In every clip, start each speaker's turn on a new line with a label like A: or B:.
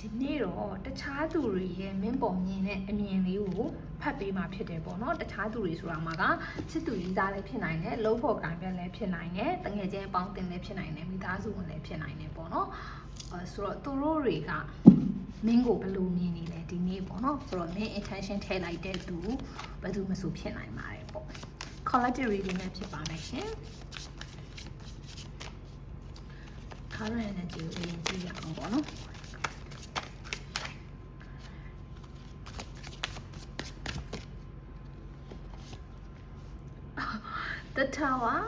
A: ဒီနေ့တော့တခြားသူတွေရဲ့မင်းပေါ်မြင်တဲ့အမြင်လေးကိုဖတ်ပေးมาဖြစ်တယ်ပေါ့နော်တခြားသူတွေဆိုတာမှာကချစ်သူကြီးသားလည်းဖြစ်နိုင်တယ်လုံးဖို့ကံပြလည်းဖြစ်နိုင်တယ်တငယ်ချင်းအပေါင်းအသင်းလည်းဖြစ်နိုင်တယ်မိသားစုဝင်လည်းဖြစ်နိုင်တယ်ပေါ့နော်အဲဆိုတော့သူတို့တွေကမင်းကိုဘယ်လိုမြင်နေလဲဒီနေ့ပေါ့နော်ဆိုတော့မင်း intention ထည့်လိုက်တဲ့သူဘယ်သူမှဆိုဖြစ်နိုင်ပါတယ်ပေါ့ collective reading နဲ့ဖြစ်ပါမယ်ရှင် current energy ကိုအရင်ကြည့်ရအောင်ပေါ့နော် The Tower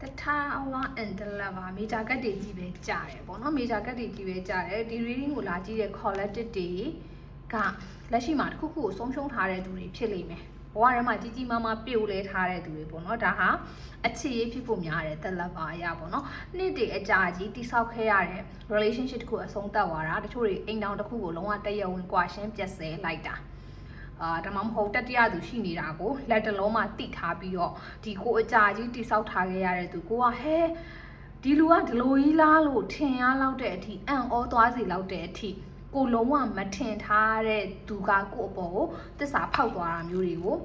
A: The Tower and the Lover မေဂျာကတ်တွေကြီးပဲကြားတယ်ပေါ့နော်မေဂျာကတ်တွေကြီးပဲကြားတယ်ဒီ reading ကိုလာကြည့်တဲ့ collective တွေကလက်ရှိမှာတစ်ခုခုကိုဆုံးရှုံးထားတဲ့သူတွေဖြစ်လိမ့်မယ်ဘဝထဲမှာကြီးကြီးမားမားပြိုလဲထားတဲ့သူတွေပေါ့နော်ဒါဟာအခြေရေးဖြစ်ဖို့များတယ် The Lover အရာပေါ့နော်နှစ်တည်းအကြာကြီးတိဆောက်ခဲ့ရတဲ့ relationship တစ်ခုအဆုံးသတ်သွားတာတချို့တွေအိမ်တောင်တစ်ခုကိုလုံးဝတည့်ရဝင်ကွာရှင်းပြတ်ဆဲလိုက်တာ အာဒါမှမဟုတ်တတိယသူရှိနေတာကိုလက်တလုံးမှတိထားပြီးတော့ဒီကိုအကြာကြီးတိဆောက်ထားခဲ့ရတဲ့သူကိုကဟဲဒီလူကဒီလိုကြီးလားလို့ထင်ရလောက်တဲ့အထိအံ့ဩသွားစေလောက်တဲ့အထိကိုလုံးဝမထင်ထားတဲ့သူကကိုအပေါ်ကိုတစ္ဆာဖောက်သွားတာမျိုးတွေကို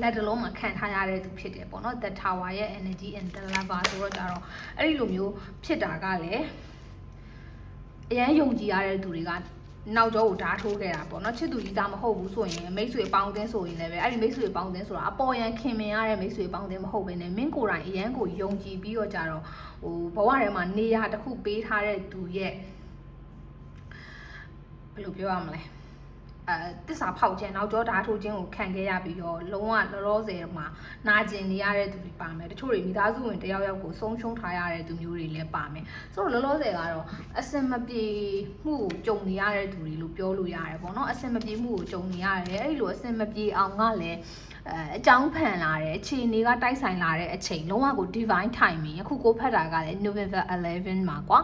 A: လက်တလုံးမှာခံထားရတဲ့သူဖြစ်တယ်ပေါ့နော် the tower ရဲ့ energy and the lover ဆိုတော့ကြတော့အဲ့ဒီလိုမျိုးဖြစ်တာကလည်းအရန်ယုံကြည်ရတဲ့သူတွေက နောက်ကျောကိုဓာတ်ထိုးခဲ့တာပေါ့နော်ချစ်သူကြီးသားမဟုတ်ဘူးဆိုရင်မိတ်ဆွေပေါင်းတင်းဆိုရင်လည်းပဲအဲ့ဒီမိတ်ဆွေပေါင်းတင်းဆိုတာအပေါ်ရန်ခင်မင်ရတဲ့မိတ်ဆွေပေါင်းတင်းမဟုတ်ဘဲနဲ့မင်းကိုယ်တိုင်အရန်ကိုယုံကြည်ပြီးတော့ကြတော့ဟိုဘဝထဲမှာနေရာတစ်ခုပေးထားတဲ့သူရဲ့ဘယ်လိုပြောရမလဲ အဲတစ္ဆာဖောက်ခြင်းနောက်ကျောဓာတ်ထိုးခြင်းကိုခံခဲ့ရပြီးတော့လုံးဝလောလောဆယ်မှာနာကျင်နေရတဲ့သူတွေပါမယ်တချို့တွေမိသားစုဝင်တယောက်ယောက်ကိုဆုံးရှုံးထားရတဲ့သူမျိုးတွေလည်းပါမယ်ဆိုတော့လောလောဆယ်ကတော့အစင်မပြေမှုကိုကြုံနေရတဲ့သူတွေလို့ပြောလို့ရတယ်ပေါ့နော်အစင်မပြေမှုကိုကြုံနေရတယ်အဲ့ဒီလိုအစင်မပြေအောင်ကလည်းအဲအကြောင်းဖန်လာတယ်အခြေအနေကတိုက်ဆိုင်လာတဲ့အချိန်လုံးဝကို divine timing အခုကိုဖတ်တာကလည်း November 11မှာကွာ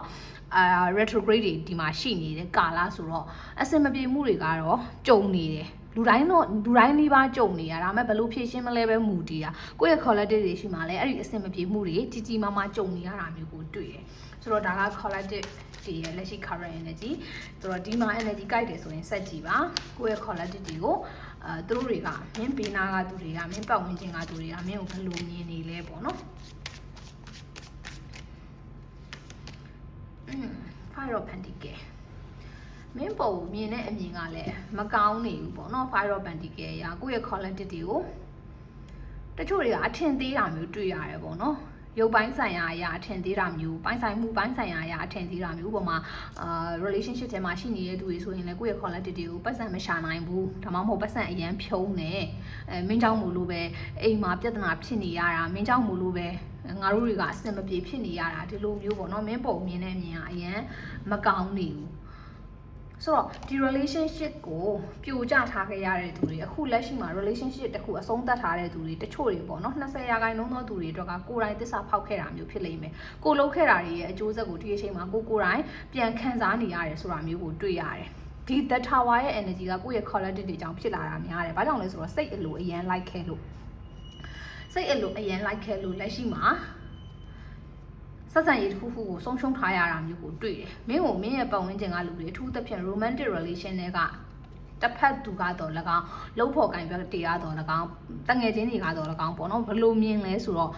A: အာ retrograde တွေဒီမှာရှိနေတဲ့ကာလဆိုတော့အစင်မပြေမှုတွေကတော့ကြုံနေတယ်လူတိုင်းတော့လူတိုင်းလေးပါကြုံနေရဒါပေမဲ့ဘယ်လိုဖြေရှင်းမလဲပဲမူတည်တာကိုယ့်ရဲ့ collective တွေရှိမှလည်းအဲ့ဒီအစင်မပြေမှုတွေကြီးကြီးမားမားကြုံနေရတာမျိုးကိုတွေ့တယ်ဆိုတော့ဒါက collective တွေရဲ့လက်ရှိ current energy ဆိုတော့ဒီမှာ energy ကြိုက်တယ်ဆိုရင်စက်ကြည့်ပါကိုယ့်ရဲ့ collective တွေကိုအဲသူတို့တွေကမင်းဘေးနာကသူတွေကမင်းပတ်ဝန်းကျင်ကသူတွေကမင်းကိုဘယ်လိုမြင်နေလဲပေါ့နော်อืม fire of pentacle မင်းပုံမြင်တဲ့အမြင်ကလည်းမကောင်းနေဘူးပေါ့နော် fire of pentacle ရာကိုယ့်ရဲ့ collective တွေကိုတချို့တွေကအထင်သေးတာမျိုးတွေ့ရတယ်ပေါ့နော် ရုပ်ပိုင်းဆိုင်ရာအရာအထင်သေးတာမျိုးပိုင်းဆိုင်မှုပိုင်းဆိုင်ရာအရာအထင်သေးတာမျိုးဥပမာအာ relationship ထဲမှာရှိနေတဲ့သူတွေဆိုရင်လည်းကိုယ့်ရဲ့ collective တွေကိုပတ်စံမရှာနိုင်ဘူးဒါမှမဟုတ်ပတ်စံအရန်ဖြုံးနေအဲမင်းเจ้าမို့လို့ပဲအိမ်မှာပြဿနာဖြစ်နေရတာမင်းเจ้าမို့လို့ပဲငါတို့တွေကအဆင်မပြေဖြစ်နေရတာဒီလိုမျိုးပေါ့နော်မင်းပုံမြင်တဲ့အမြင်ကအရန်မကောင်းနေဘူး ဆိုတော့ဒီ relationship ကိုပြိုကျထားခဲ့ရတဲ့သူတွေအခုလက်ရှိမှာ relationship တစ်ခုအဆုံးသတ်ထားတဲ့သူတွေတချို့တွေပေါ့နော်20ရာခိုင်နှုန်းသောသူတွေအတွက်ကကိုယ်တိုင်သစ္စာဖောက်ခဲ့တာမျိုးဖြစ်လိမ့်မယ်ကိုလုပ်ခဲ့တာတွေရဲ့အကျိုးဆက်ကိုဒီအချိန်မှာကိုကိုယ်တိုင်ပြန်ခံစားနေရတယ်ဆိုတာမျိုးကိုတွေ့ရတယ်ဒီ the tower ရဲ့ energy ကကိုယ့်ရဲ့ quality တွေကြောင့်ဖြစ်လာတာများတယ်။ဘာကြောင့်လဲဆိုတော့စိတ်အလိုအရန် like ခဲ့လို့စိတ်အလိုအရန် like ခဲ့လို့လက်ရှိမှာ ဆက်ဆံရေးတစ်ခုခုကိုဆုံးရှုံးထားရတာမျိုးကိုတွေ့တယ်။မင်းကိုမင်းရဲ့ပတ်ဝန်းကျင်ကလူတွေအထူးသဖြင့် romantic relation တွေကတစ်ဖက်သူကတော့၎င်းလှုပ်ဖို့ကင်ပြတရားတော့၎င်းတငယ်ချင်းတွေကတော့၎င်းပေါ့နော်ဘယ်လိုမြင်လဲဆိုတော့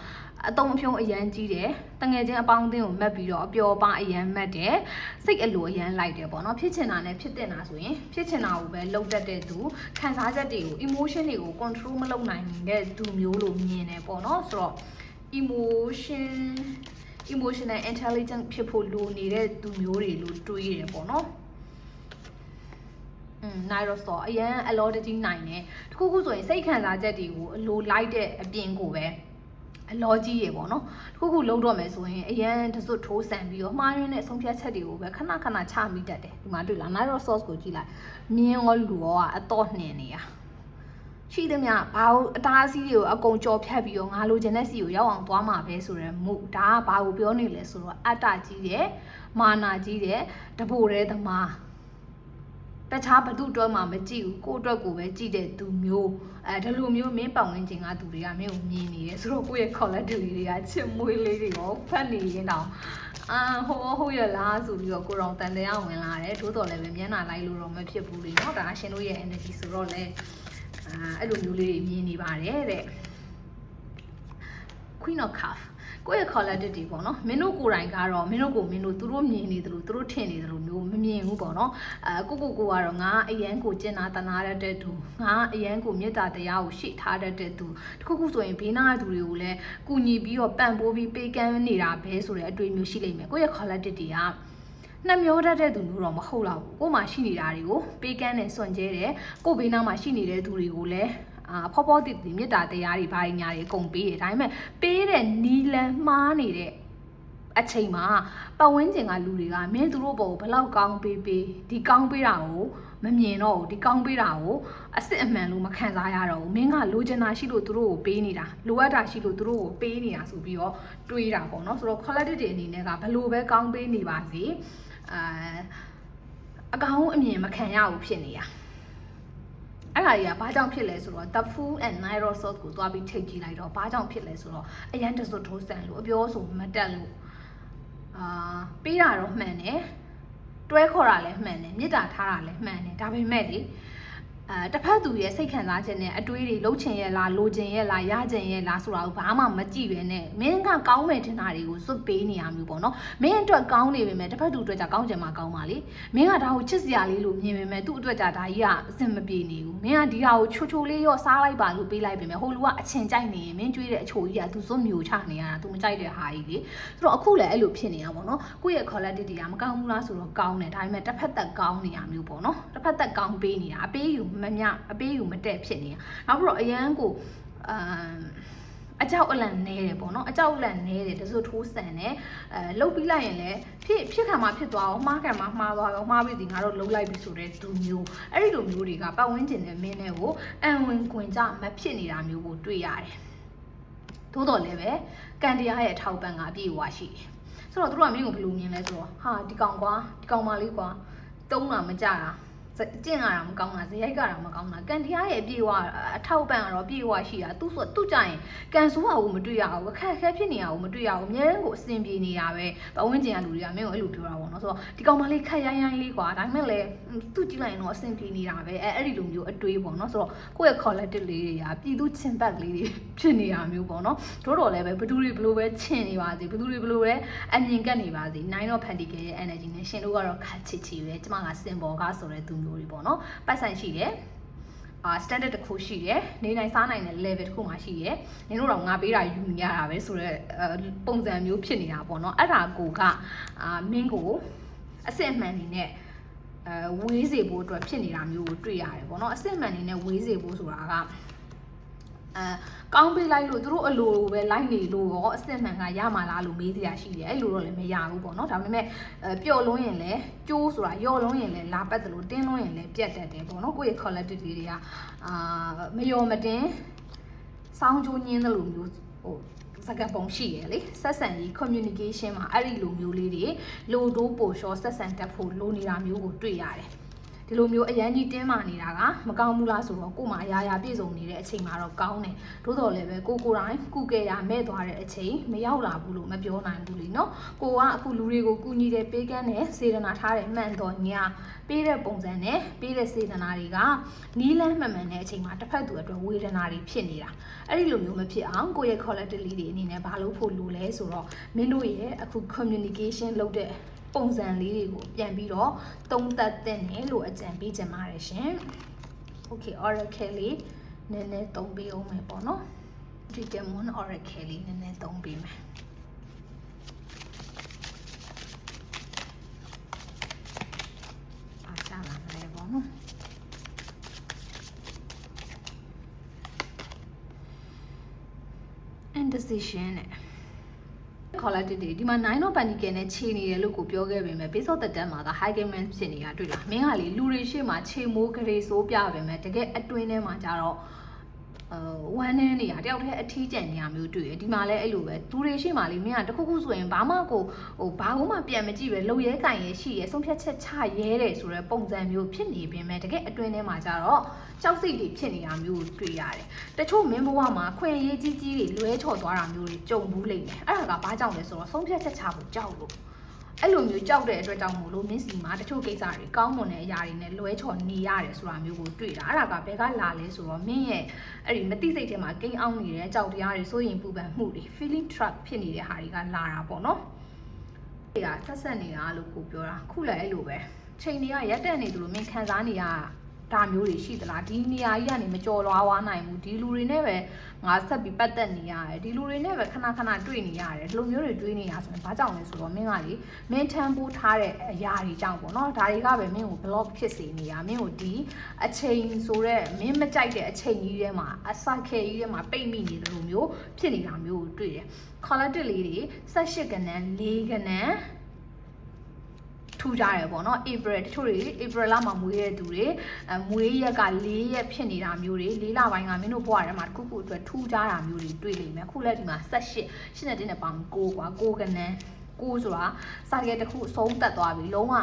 A: အတုံးအဖြုံးအရန်ကြီးတယ်တငယ်ချင်းအပေါင်းအသင်းကိုမက်ပြီးတော့အပျော်ပါအရန်မက်တယ်စိတ်အလိုအရန်လိုက်တယ်ပေါ့နော်ဖြစ်ချင်တာနဲ့ဖြစ်တင်တာဆိုရင်ဖြစ်ချင်တာကိုပဲလုပ်တတ်တဲ့သူခံစားချက်တွေကို emotion တွေကို control မလုပ်နိုင်တဲ့သူမျိုးလို့မြင်တယ်ပေါ့နော်ဆိုတော့ emotion emotional intelligent ဖြစ်ဖို့လိုနေတဲ့သူမျိုးတွေလို့တွေးတယ်ပေါ့နော်อืมနိုင်တော့ဆိုအရန်အလောတကြီးနိုင်တယ်တခုခုဆိုရင်စိတ်ခံစားချက်တွေကိုအလိုလိုက်တဲ့အပြင်ကိုပဲအလောကြီးရေပေါ့နော်တခုခုလုံးတော့မယ်ဆိုရင်အရန်တစွတ်ထိုးဆန်ပြီးတော့မှားရင်းနဲ့ဆုံးဖြတ်ချက်တွေကိုပဲခဏခဏချမိတတ်တယ်ဒီမှာတွေ့လားနိုင်တော့ source ကိုကြည့်လိုက်မြင်းရောလူရောကအတော့နှင်နေရ ရှိသမျှဘာလို့အတားအဆီးတွေကိုအကုန်ကြော်ဖြတ်ပြီးတော့ငါလိုချင်တဲ့စီကိုရောက်အောင်သွားမှာပဲဆိုရယ်မှုဒါကဘာကိုပြောနေလဲဆိုတော့အတ္တကြီးတယ်မာနာကြီးတယ်တပိုတဲ့သမား တခြားဘသူအတွက်မှမကြည့်ဘူးကိုယ့်အတွက်ကိုပဲကြည့်တဲ့သူမျိုးအဲဒီလိုမျိုးမင်းပတ်ဝန်းကျင်ကသူတွေကမင်းကိုမြင်နေတယ်ဆိုတော့ကိုယ့်ရဲ့ quality လေးတွေကချစ်မွေးလေးတွေရောဖတ်နေရင်တော့အာဟိုဟုတ်ရလားဆိုပြီးတော့ကိုရောင်တန်တရားဝင်လာတယ်သို့တော်လည်းပဲမျက်နှာလိုက်လို့တော့မဖြစ်ဘူးလေเนาะဒါအရှင်တို့ရဲ့ energy ဆိုတော့လေအာ အဲ့လိုမျိုးလေးတွေမြင်နေပါတယ်တဲ့ Queen of Cup ကိုယ့်ရဲ့ quality တွေပေါ့နော်မင်းတို့ကိုယ်တိုင်ကတော့မင်းတို့ကိုမင်းတို့သူတို့မြင်နေတယ်လို့သူတို့ထင်နေတယ်လို့မျိုးမမြင်ဘူးပေါ့နော်အဲကိုကိုကိုကတော့ငါအရန်ကိုကျင်နာတနာရတဲ့သူငါအရန်ကိုမေတ္တာတရားကိုရှေ့ထားတတ်တဲ့သူတခုခုဆိုရင်ဘေးနားသူတွေကိုလည်းကူညီပြီးတော့ပံ့ပိုးပြီးပေးကမ်းနေတာပဲဆိုတဲ့အတွေ့အမျိုးရှိလိမ့်မယ်ကိုယ့်ရဲ့ quality တွေက နှမျောတတ်တဲ့သူမျိုးတော့မဟုတ်တော့ဘူးကို့မှာရှိနေတာတွေကိုပေးကမ်းနေစွန့်ကျဲတယ်ကို့ဘေးနားမှာရှိနေတဲ့သူတွေကိုလည်းအာဖောဖောတိတိမေတ္တာတရားတွေဘာတွေညာတွေအကုန်ပေးတယ်ဒါပေမဲ့ပေးတဲ့နီလန်မှားနေတဲ့အချိန်မှာပတ်ဝန်းကျင်ကလူတွေကမင်းသူတို့ဘောဘလောက်ကောင်းပေးပေးဒီကောင်းပေးတာကိုမမြင်တော့ဘူးဒီကောင်းပေးတာကိုအစ်စ်အမှန်လို့မခံစားရတော့ဘူးမင်းကလိုချင်တာရှိလို့သူတို့ကိုပေးနေတာလိုအပ်တာရှိလို့သူတို့ကိုပေးနေတာဆိုပြီးတော့တွေးတာပေါ့နော်ဆိုတော့ quality တွေအနေနဲ့ကဘလို့ပဲကောင်းပေးနေပါစေ အာအကောင်အမြင်မခံရဘူးဖြစ်နေတာအဲ့ဒါကြီးကဘာကြောင့်ဖြစ်လဲဆိုတော့ the full and nairo sauce ကိုသွားပြီးထိတ်ကြည့်လိုက်တော့ဘာကြောင့်ဖြစ်လဲဆိုတော့အရန်တစွတ်ထိုးဆန်လို့အပြောဆိုမတက်လို့အာပေးတာတော့မှန်တယ်တွဲခေါ်တာလည်းမှန်တယ်မေတ္တာထားတာလည်းမှန်တယ်ဒါပေမဲ့လေ အဲတစ်ဖက်သူရဲ့စိတ်ခံစားချက်နဲ့အတွေးတွေလှုပ်ချင်ရဲ့လားလိုချင်ရဲ့လားရချင်ရဲ့လားဆိုတာကိုဘာမှမကြည့်ပဲနဲ့မင်းကကောင်းမယ်ထင်တာတွေကိုစွတ်ပေးနေရမျိုးပေါ့နော်မင်းအတွက်ကောင်းနေပေမဲ့တစ်ဖက်သူအတွက်ကြကောင်းချင်မှကောင်းပါလေမင်းကဒါကိုချစ်စရာလေးလို့မြင်ပေမဲ့သူ့အတွက်ကြဒါကြီးကအဆင်မပြေနေဘူးမင်းကဒီဟာကိုချိုချိုလေးရော့စားလိုက်ပါလို့ပေးလိုက်ပေမဲ့ဟိုလူကအချင်ကြိုက်နေရင်မင်းကြွေးတဲ့အချိုကြီးကသူစွတ်မျိုးချနေရတာသူမကြိုက်တဲ့ဟာကြီးလေဆိုတော့အခုလည်းအဲ့လိုဖြစ်နေတာပေါ့နော်ကိုယ့်ရဲ့ quality တွေကမကောင်းဘူးလားဆိုတော့ကောင်းတယ်ဒါပေမဲ့တစ်ဖက်သက်ကောင်းနေရမျိုးပေါ့နော်တစ်ဖက်သက်ကောင်းပေးနေတာအပေးယူမမြအပေးယူမတက်ဖြစ်နေတာနောက်ပြီးတော့အရန်ကိုအမ်အကြောက်အလန့်နဲတယ်ပေါ့နော်အကြောက်အလန့်နဲတယ်တစွတ်ထိုးဆန်တယ်အဲလှုပ်ပြီးလိုက်ရင်လည်းဖြစ်ဖြစ်ခံမှာဖြစ်သွားအောင်မှားခံမှာမှားသွားအောင်မှားပြီးဒီငါတို့လှုပ်လိုက်ပြီဆိုတဲ့သူမျိုးအဲ့ဒီလိုမျိုးတွေကပတ်ဝန်းကျင်နဲ့မင်းနဲ့ကိုအံဝင်ခွင်ကြမဖြစ်နေတာမျိုးကိုတွေ့ရတယ်သို့တော်လည်းပဲကံတရားရဲ့အထောက်ပံ့ကအပြည့်အဝရှိတယ်ဆိုတော့သူတို့ကမင်းကိုဘယ်လိုမြင်လဲဆိုတော့ဟာဒီကောင်ကွာဒီကောင်မလေးကွာတုံးတာမကြတာ ကျင့်ရတာမကောင်းတာဇရိုက်ကတာမကောင်းတာကန်တရားရဲ့အပြည့်ဝအထောက်ပံ့ကတော့ပြည့်ဝရှိတာသူဆိုသူကြရင်ကန်ဆိုးတာကိုမတွေ့ရဘူးအခက်အခဲဖြစ်နေတာကိုမတွေ့ရဘူးအများကြီးကိုအဆင်ပြေနေတာပဲပဝန်းကျင်ကလူတွေကမင်းကိုအဲ့လိုပြောတာပေါ့နော်ဆိုတော့ဒီကောင်မလေးခက်ရိုင်းရိုင်းလေးကွာဒါပေမဲ့လည်းသူကြည့်လိုက်ရင်တော့အဆင်ပြေနေတာပဲအဲအဲ့ဒီလိုမျိုးအတွေးပေါ့နော်ဆိုတော့ကိုယ့်ရဲ့ collective လေးတွေကပြည်သူချင်းဘက်လေးတွေဖြစ်နေတာမျိုးပေါ့နော်တို့တော့လည်းပဲဘသူတွေဘလို့ပဲချင်နေပါစေဘသူတွေဘလို့ပဲအမြင်ကတ်နေပါစေ9 of pentacle ရဲ့ energy နဲ့ရှင်တို့ကတော့ခက်ချစ်ချီပဲကျမက symbol ကဆိုတဲ့သူမျိုးတွေပေါ့နော်ပတ်ဆိုင်ရှိတယ်အာ standard တစ်ခုရှိတယ်နေနိုင်စားနိုင်တဲ့ level တစ်ခုမှရှိတယ်နင်တို့တော့ငါပေးတာယူနေရတာပဲဆိုတော့ပုံစံမျိုးဖြစ်နေတာပေါ့နော်အဲ့ဒါကိုကအာမင်းကိုအစစ်အမှန်နေနဲ့အဲဝေးစေဖို့အတွက်ဖြစ်နေတာမျိုးကိုတွေ့ရတယ်ပေါ့နော်အစစ်အမှန်နေနဲ့ဝေးစေဖို့ဆိုတာကအဲ ကောင်းပေးလိုက်လို့သူတို့အလိုပဲလိုက်နေလို့ရောအစစ်မှန်ကရမှာလားလို့မေးစရာရှိတယ်အဲ့လိုတော့လည်းမရဘူးပေါ့နော်ဒါပေမဲ့အဲပျော်လွန်းရင်လည်းကျိုးဆိုတာယော်လွန်းရင်လည်းလာပတ်တယ်လို့တင်းလွန်းရင်လည်းပြတ်တတ်တယ်ပေါ့နော်ကိုယ့်ရဲ့ collective တွေကအာမယော်မတင်စောင်းကျိုးညင်းတယ်လို့မျိုးဟိုစကားပုံရှိရလေဆက်ဆံရေး communication မှာအဲ့ဒီလိုမျိုးလေးတွေလိုတိုးပို့လျှော့ဆက်ဆံတတ်ဖို့လိုနေတာမျိုးကိုတွေ့ရတယ် ဒီလိုမျိုးအရန်ကြီးတင်းမာနေတာကမကောင်းဘူးလားဆိုတော့ကို့မှာအရာရာပြည့်စုံနေတဲ့အချိန်မှာတော့ကောင်းတယ်သို့တော်လည်းပဲကိုကိုတိုင်းကုကဲရမဲ့သွားတဲ့အချိန်မရောက်လာဘူးလို့မပြောနိုင်ဘူးလीเนาะကိုကအခုလူတွေကိုကူညီတယ်ပေးကမ်းတယ်စေတနာထားတယ်မှန်တော်ညာပေးတဲ့ပုံစံနဲ့ပေးတဲ့စေတနာတွေကနီးလန်းမှန်မှန်တဲ့အချိန်မှာတစ်ဖက်သူအတွက်ဝေဒနာတွေဖြစ်နေတာအဲ့ဒီလိုမျိုးမဖြစ်အောင်ကိုယ့်ရဲ့ quality လေးတွေအနေနဲ့ဘာလို့ဖို့လိုလဲဆိုတော့မင်းတို့ရဲ့အခု communication လုပ်တဲ့ ပုံစံလေးတွေကိုပြန်ပြီးတော့သုံးသပ်တဲ့နယ်လို့အကြံပေးချင်ပါတယ်ရှင် Okay oracle လေးနည်းနည်းသုံးပေးအောင်မယ်ပေါ့နော် Determine oracle လေးနည်းနည်းသုံးပေးမယ်အားချလာမယ်ပေါ့နော် indecision နဲ့ quality တွေဒီမှာ9 of pentacle နဲ့ခြေနေတယ်လို့ကိုပြောခဲ့ပေမဲ့ base of the deck မှာက high game man ဖြစ်နေတာတွေ့လားမင်းကလေလူတွေရှေ့မှာခြေမိုးဂရေဆိုးပြပေမဲ့တကယ်အတွင်းထဲမှာကျတော့အာ ဝမ်းနေနေရတယောက်တည်းအထီးကျန်နေရမျိုးတွေ့ရဒီမှာလည်းအဲ့လိုပဲသူတွေရှိမှလေမင်းကတခုခုဆိုရင်ဘာမှကိုဟိုဘာမှပြန်မကြည့်ပဲလုံရဲကင်ရဲရှိရဲဆုံးဖြတ်ချက်ချရဲတယ်ဆိုတော့ပုံစံမျိုးဖြစ်နေပြင်မဲ့တကယ်အတွင်းထဲမှာကျတော့ကြောက်စိတ်တွေဖြစ်နေတာမျိုးကိုတွေ့ရတယ်တချို့မင်းဘဝမှာခွင့်ရေးကြီးကြီးတွေလွဲချော်သွားတာမျိုးတွေကြုံဘူးလိမ့်မယ်အဲ့ဒါကဘာကြောင့်လဲဆိုတော့ဆုံးဖြတ်ချက်ချဖို့ကြောက်လို့ အဲ့လိုမျိုးကြောက်တဲ့အတွက်ကြောင့်မို့လို့မင်းစီမှာတချို့ကိစ္စတွေကောင်းမွန်တဲ့အရာတွေနဲ့လွဲချော်နေရတယ်ဆိုတာမျိုးကိုတွေ့တာအဲ့ဒါကဘယ်ကလာလဲဆိုတော့မင်းရဲ့အဲ့ဒီမတိစိတ်ထဲမှာကိန်းအောင်နေတဲ့ကြောက်တရားတွေစိုးရင်ပူပန်မှုတွေ feeling trap ဖြစ်နေတဲ့ဟာတွေကလာတာပေါ့နော်ဒီကဆက်ဆက်နေတာလို့ကိုပြောတာခုလည်းအဲ့လိုပဲချိန်တွေကရက်တက်နေသလိုမင်းခံစားနေရ ဒါမျိုးတွေရှိသလားဒီနေရာကြီးကနေမကြော်လွားဝါနိုင်ဘူးဒီလူတွေနဲ့ပဲငါဆက်ပြီးပတ်သက်နေရတယ်ဒီလူတွေနဲ့ပဲခဏခဏတွေ့နေရတယ်ဒီလိုမျိုးတွေတွေ့နေရဆိုရင်ဘာကြောင့်လဲဆိုတော့မင်းကလေမင်းထမ်းပိုးထားတဲ့အရာတွေကြောင့်ပေါ့နော်ဒါတွေကပဲမင်းကို block ဖြစ်စေနေရမင်းကိုဒီအချိန်ဆိုတော့မင်းမကြိုက်တဲ့အချိန်ကြီးထဲမှာအစိုက်ခဲကြီးထဲမှာပိတ်မိနေတယ်လို့မျိုးဖြစ်နေတာမျိုးကိုတွေ့တယ် collective လေးတွေ18ကနန်း4ကနန်း ထူကြတယ်ပေါ့နော် April တချို့တွေ April လမှာမွေးတဲ့သူတွေမွေးရက်က၄ရက်ဖြစ်နေတာမျိုးတွေ၄လပိုင်းကမင်းတို့ဘဝထဲမှာတစ်ခုခုအတွက်ထူကြတာမျိုးတွေတွေ့လိမ့်မယ်အခုလက်ဒီမှာ၁၈၈နဲ့တင်းနဲ့ပေါင်း၉ကွာ၉ကနန်းကိုဆိုတာစာကယ်တစ်ခုအဆုံးတက်သွားပြီလုံးဝ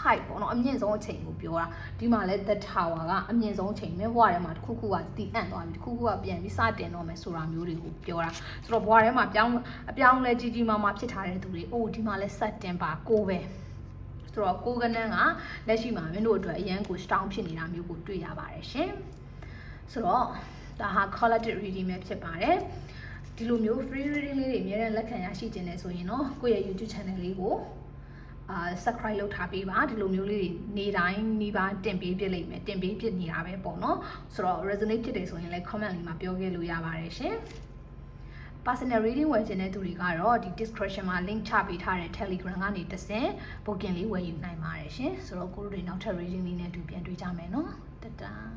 A: height ပေါ့နော်အမြင့်ဆုံးအချိန်ကိုပြောတာဒီမှာလဲ the tower ကအမြင့်ဆုံးအချိန်မဲ့ဘွားထဲမှာတစ်ခုခုကတည်အံ့သွားပြီတစ်ခုခုကပြန်ပြီးစတင်တော့မယ်ဆိုတာမျိုးတွေကိုပြောတာဆိုတော့ဘွားထဲမှာပြောင်းအပြောင်းလဲကြီးကြီးမားမားဖြစ်ထားတဲ့သူတွေအိုးဒီမှာလဲ September 6ပဲ ဆိုတော့ကိုကနန်းကလက်ရှိမှာမင်းတို့အတွက်အရန်ကို strong ဖြစ်နေတာမျိုးကိုတွေ့ရပါတယ်ရှင်ဆိုတော့ဒါဟာ collective reading ပဲဖြစ်ပါတယ်ဒီလိုမျိုး free reading လေးတွေအများနဲ့လက်ခံရရှိခြင်းနဲ့ဆိုရင်တော့ကိုယ့်ရဲ့ YouTube channel လေးကိုအာ subscribe လုပ်ထားပေးပါဒီလိုမျိုးလေးတွေနေတိုင်းနှီးပါတင်ပေးပြလိမ့်မယ်တင်ပေးပြနေတာပဲပေါ့နော်ဆိုတော့ resonate ဖြစ်တယ်ဆိုရင်လည်း comment လေးမှာပြောခဲ့လို့ရပါတယ်ရှင် personal reading ဝယ်ခြင်းတဲ့သူတွေကတော့ဒီ description မှာ link ချပေးထားတဲ့ Telegram ကနေတဆင့် booking လေးဝယ်ယူနိုင်ပါတယ်ရှင်ဆိုတော့ကိုတို့တွေနောက်ထပ် reading လေးနဲ့အတူပြန်တွေ့ကြမယ်နော်တတား